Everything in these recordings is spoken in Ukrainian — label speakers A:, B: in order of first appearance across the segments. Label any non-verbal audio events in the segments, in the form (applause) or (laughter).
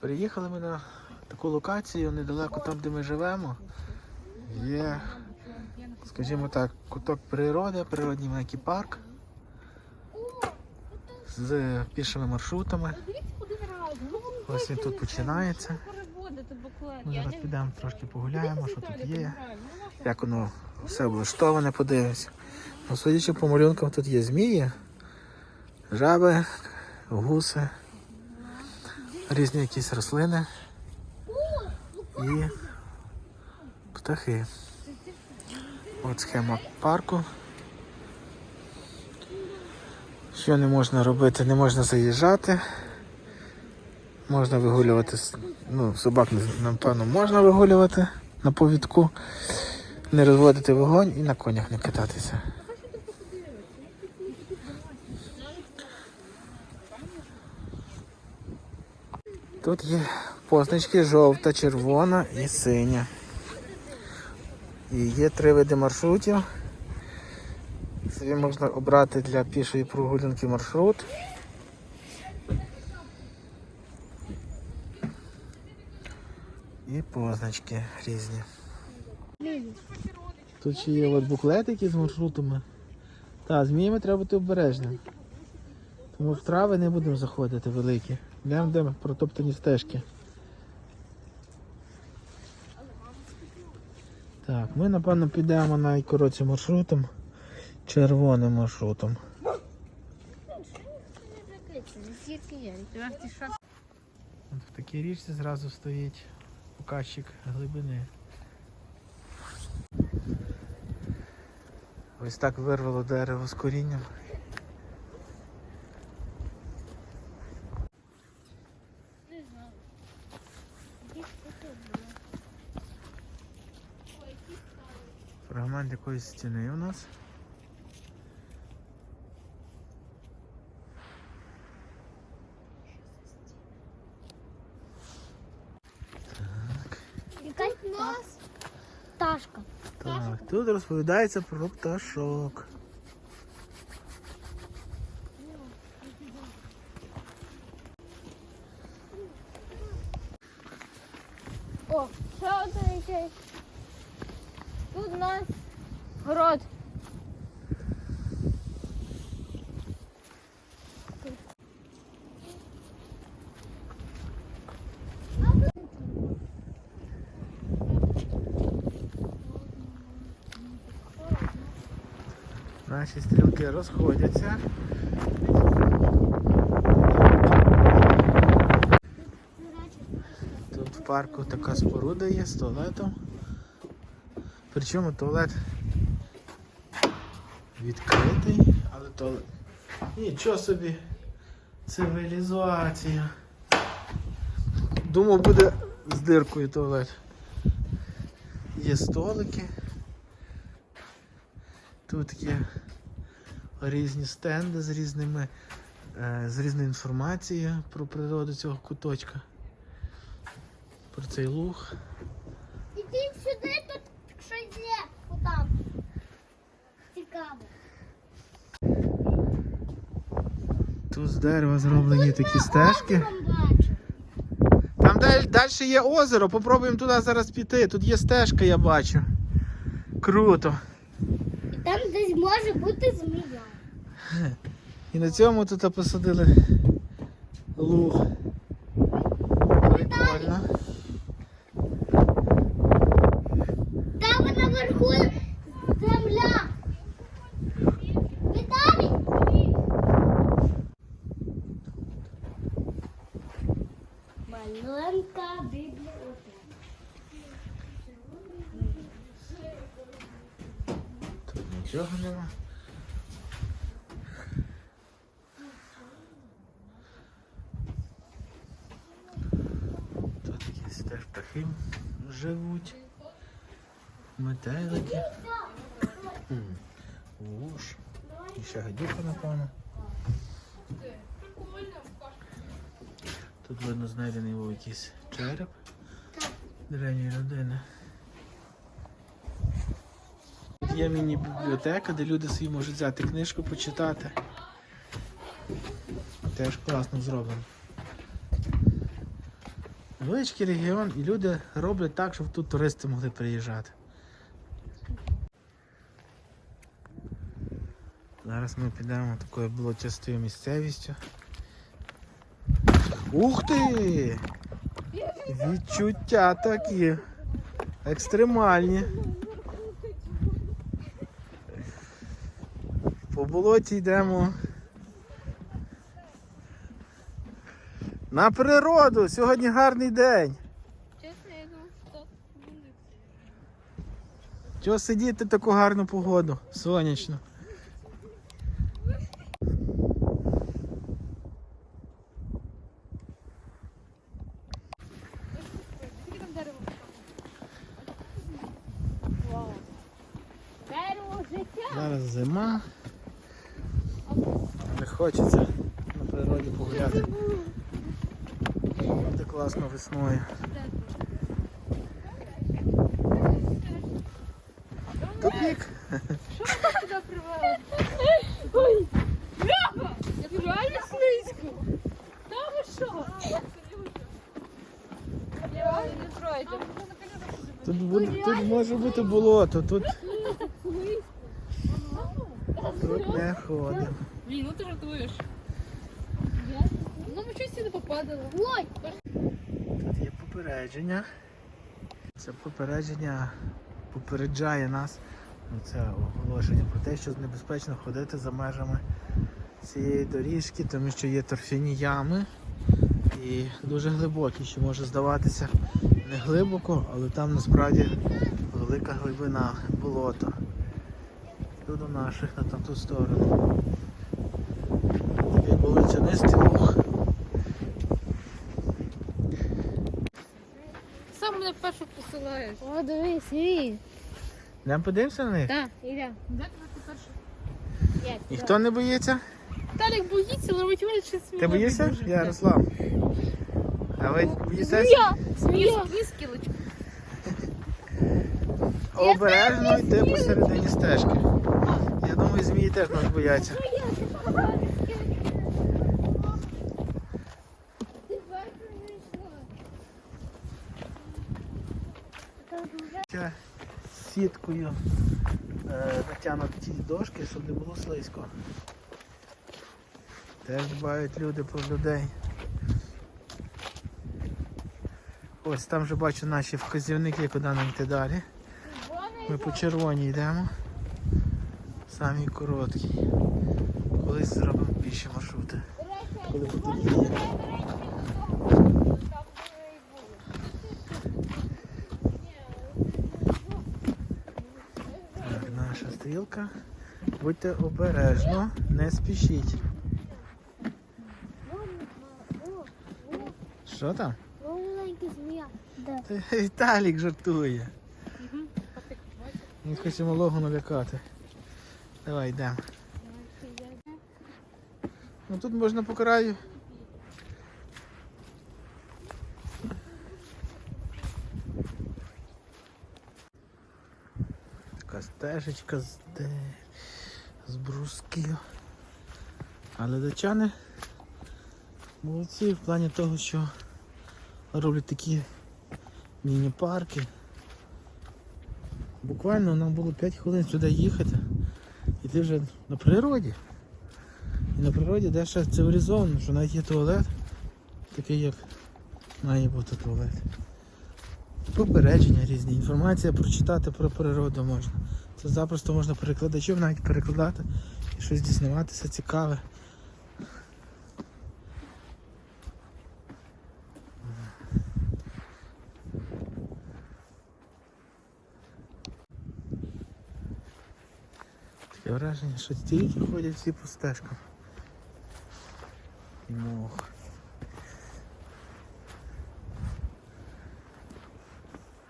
A: Приїхали ми на таку локацію недалеко там, де ми живемо. Є, скажімо так, куток природи, природній маленький парк з пішими маршрутами. Ось він тут починається. Ми зараз підемо трошки погуляємо, що тут є, як воно все облаштоване, подивимось. Ну, судячи по малюнкам, тут є змії, жаби, гуси, різні якісь рослини і птахи. От схема парку. Що не можна робити, не можна заїжджати. Можна вигулювати, ну, собак, напевно, можна вигулювати на повідку, не розводити вогонь і на конях не кататися. Тут є позначки жовта, червона і синя. І є три види маршрутів. Собі можна обрати для пішої прогулянки маршрут. І позначки різні. Тут ще є от буклетики з маршрутами. Так, зміями треба бути обережним. Тому в трави не будемо заходити великі. Йдемо де протоптані стежки. Так, ми напевно підемо найкоротшим маршрутом. Червоним маршрутом. От в такій річці зразу стоїть показчик глибини. Ось так вирвало дерево з корінням. Фрагмент якоїсь стіни у нас.
B: Якась пташка.
A: Так, тут розповідається про пташок.
B: У нас город.
A: Наші стрілки розходяться. Тут в парку така споруда є з туалетом. Причому туалет відкритий, але туалет. Нічого собі. Цивілізація. Думав буде з диркою туалет. Є столики. Тут є різні стенди з різними е, з різною інформацією про природу цього куточка. Про цей луг.
B: Ідіть сюди, тут щось є. Отам. Цікаво.
A: Тут з дерева зроблені такі стежки.
B: Там
A: далі є озеро, попробуємо туди зараз піти. Тут є стежка, я бачу. Круто.
B: І там десь може бути змія.
A: І на цьому тут посадили луг. Нічого нема. Тут якісь теж птахи живуть. Метелики. Вуш. І ще гадюка, напевно. Тут видно знайдений був якийсь череп древньої людини. Є міні-бібліотека, де люди собі можуть взяти книжку, почитати. Теж класно зроблено. Невеличкий регіон, і люди роблять так, щоб тут туристи могли приїжджати. Зараз ми підемо такою болотистою місцевістю. Ух ти! Відчуття такі. Екстремальні. Болоті йдемо. На природу! Сьогодні гарний день.
B: Чесно, я думав, що так буде.
A: Чого сидіти в таку гарну погоду? Сонячно.
B: Скільки там дерево? Вау. Дерево життя.
A: Зараз зима. Не хочеться на природі погуляти. Буде класно весною. Тупік.
B: Що ви туди привели? Ой! Бляха! Реально слизько. Та ви що? Не пройду.
A: Тут, буде, тут може бути болото, тут, тут не ходимо.
C: Блін, ну ти жартуєш. Ну, ми щось не попадало.
A: Тут є попередження. Це попередження попереджає нас. ну, Це оголошення про те, що небезпечно ходити за межами цієї доріжки, тому що є торфяні ями і дуже глибокі, що може здаватися не глибоко, але там насправді велика глибина болота. Тут до наших на ту сторону. Болотянистий луг.
C: Сам мене першу посилаєш.
B: О, дивись, свій.
A: Йдемо подивимося на них?
B: Так, іде.
C: Де тебе ти першу?
A: Ніхто не боїться?
C: Талік боїться, але робить вигляд, що сміє.
A: Ти боїшся? Ярослав. А ви боїтесь?
B: Змія! Змія!
C: Ні. (laughs)
A: Обережно йти посередині стежки. Я думаю, змії теж нас бояться. Ще сіткою е, натягнуті ті дошки, щоб не було слизько. Теж дбають люди про людей. Ось там вже бачу наші вказівники, куди нам йти далі. Ми по червоній йдемо. Самі короткі. Колись зробимо більші маршрути. Коли потепліє. Так, наша. Будьте обережно, не спішіть. Що там? Та Віталік жартує. Він хоче малого налякати. Давай йдемо. Ну тут можна по краю. Така стежечка з, де... з брусків. Але датчани молодці в плані того, що роблять такі міні-парки. Буквально нам було 5 хвилин сюди їхати. І ти вже на природі. І на природі дещо цивілізовано, що навіть є туалет, такий як має бути туалет. Попередження різні, інформація прочитати про природу можна. Це запросто можна перекладачів навіть перекладати і щось дізнаватися цікаве. Таке враження, що тільки ходять всі по стежкам. І мох.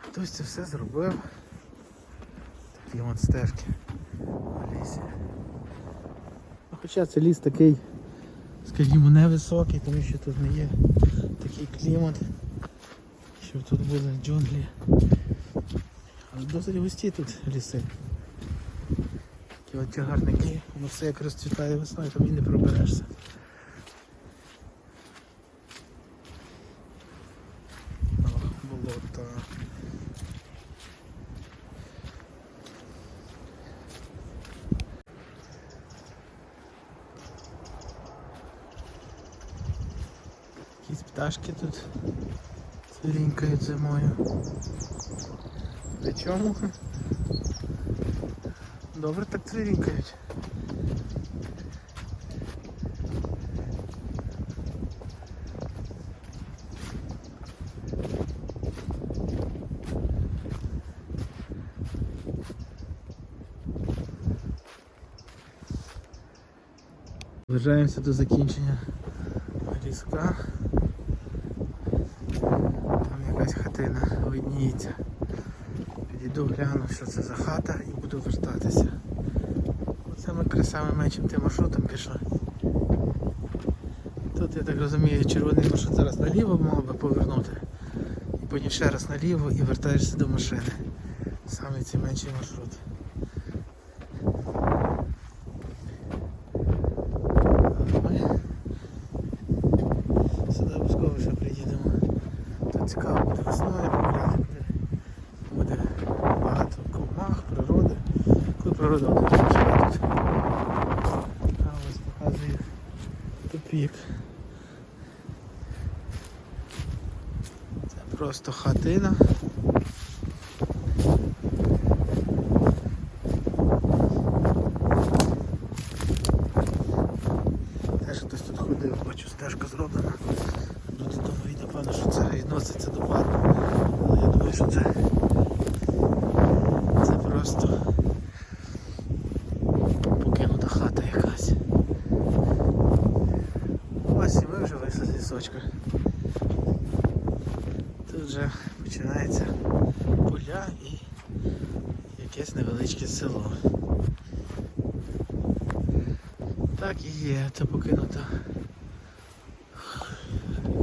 A: Хтось це все зробив. Такі от стежки в лісі. Ну, Хоча це ліс такий, скажімо, невисокий, тому що тут не є такий клімат, щоб тут були джунглі. Але досить густі тут ліси. Такі от тягарники, воно все як розцвітає весною, тобі не проберешся. Так. Якісь пташки тут цвірінькають зимою. При чому? Добре так цвірінькають. Наближаємося до закінчення різка. Там якась хатина видніється. Підійду гляну, що це за хата і буду вертатися. Оце ми красами меншим тим маршрутом пішли. Тут, я так розумію, червоний маршрут зараз наліво мав би повернути. І потім ще раз наліво і вертаєшся до машини. Саме цей менший маршрут. Ми Сюди обов'язково ще приїдемо. Тут цікаво буде весною погуляти, буде, буде багато комах, природи. Коли природа живе тут. А ось показую тупік. Це просто хатина. Теж хтось тут ходив, бачу, стежка зроблена. Ну, Тут думаю, напевно, що це відноситься до парку. Але я думаю, що це, це просто покинута хата якась. Ось і ми вже вийшли з лісочка. Тут вже починається поля і якесь невеличке село. Так і є, це покинута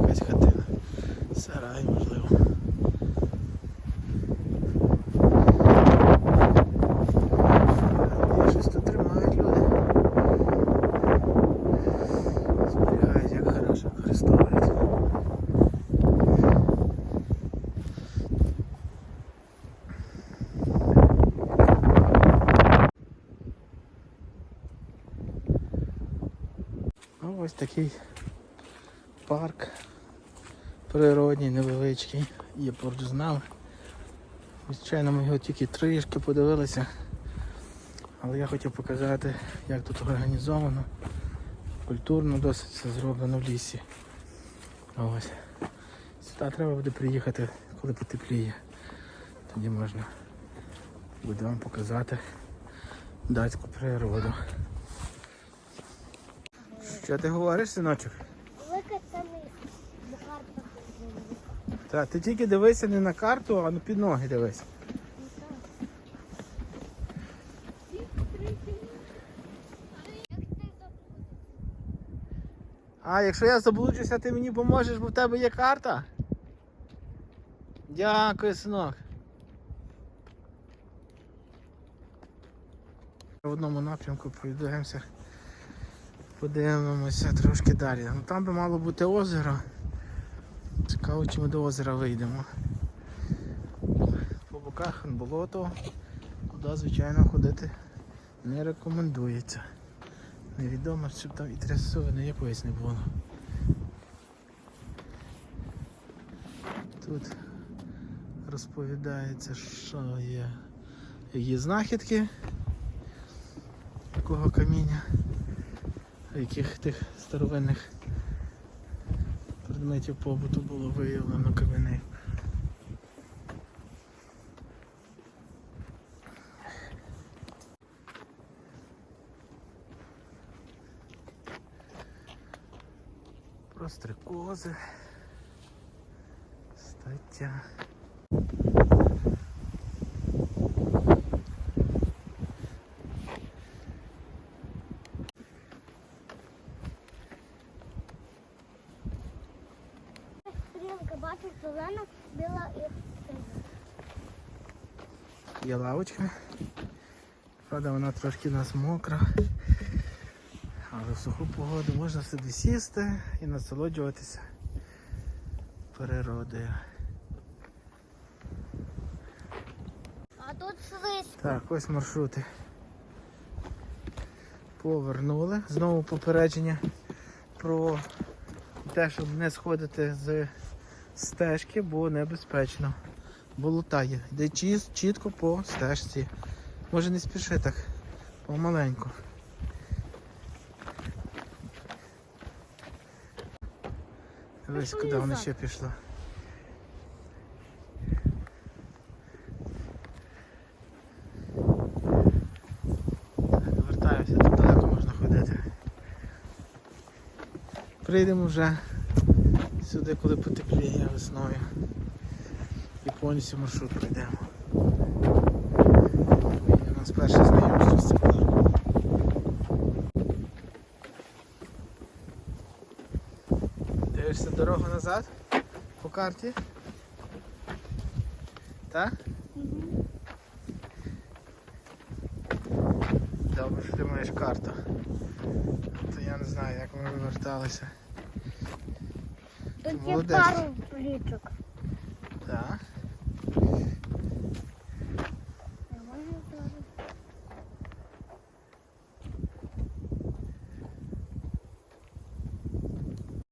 A: якась хатина. Сарай, можливо. І щось тут тримають люди. Зберігають, як хорошо використовують. Ну, ось такий парк природній, невеличкий, є поруч з нами. Звичайно, ми його тільки трішки подивилися, але я хотів показати, як тут організовано, культурно досить все зроблено в лісі. Ось. Сюди треба буде приїхати, коли потепліє. Тоді можна буде вам показати датську природу. Що ти говориш, синочок?
B: Велика миска. Карта тут
A: Та ти тільки дивися не на карту, а на під ноги дивись. А якщо я заблуджуся, ти мені поможеш, бо в тебе є карта? Дякую, синок. В одному напрямку пройдемося, подивимося трошки далі. Ну там би мало бути озеро. Цікаво, чи ми до озера вийдемо. По боках болото, куди, звичайно, ходити не рекомендується. Невідомо, щоб там і трясовини якоїсь не було. Тут розповідається, що є є знахідки такого каміння, яких тих старовинних предметів побуту було виявлено кам'яних. Про стрекози. Стаття. Є лавочка. Правда, вона трошки у нас мокра. Але в суху погоду можна сюди сісти і насолоджуватися природою.
D: слизько.
A: Так, ось маршрути. Повернули. Знову попередження про те, щоб не сходити з стежки, бо небезпечно. Болотає. Йде чітко по стежці. Може не спіши так, помаленьку. Дивись, куди вони ще пішли. Так, тут далеко можна ходити. Прийдемо вже сюди, коли потепліє весною. Повністю маршрут пройдемо. У нас перше знайомство з цим парком. Дивишся дорогу назад по карті? Так? Добре, ти маєш карту. То я не знаю, як ми виверталися.
D: Тут є
A: Молодець.
D: пару.
A: Так.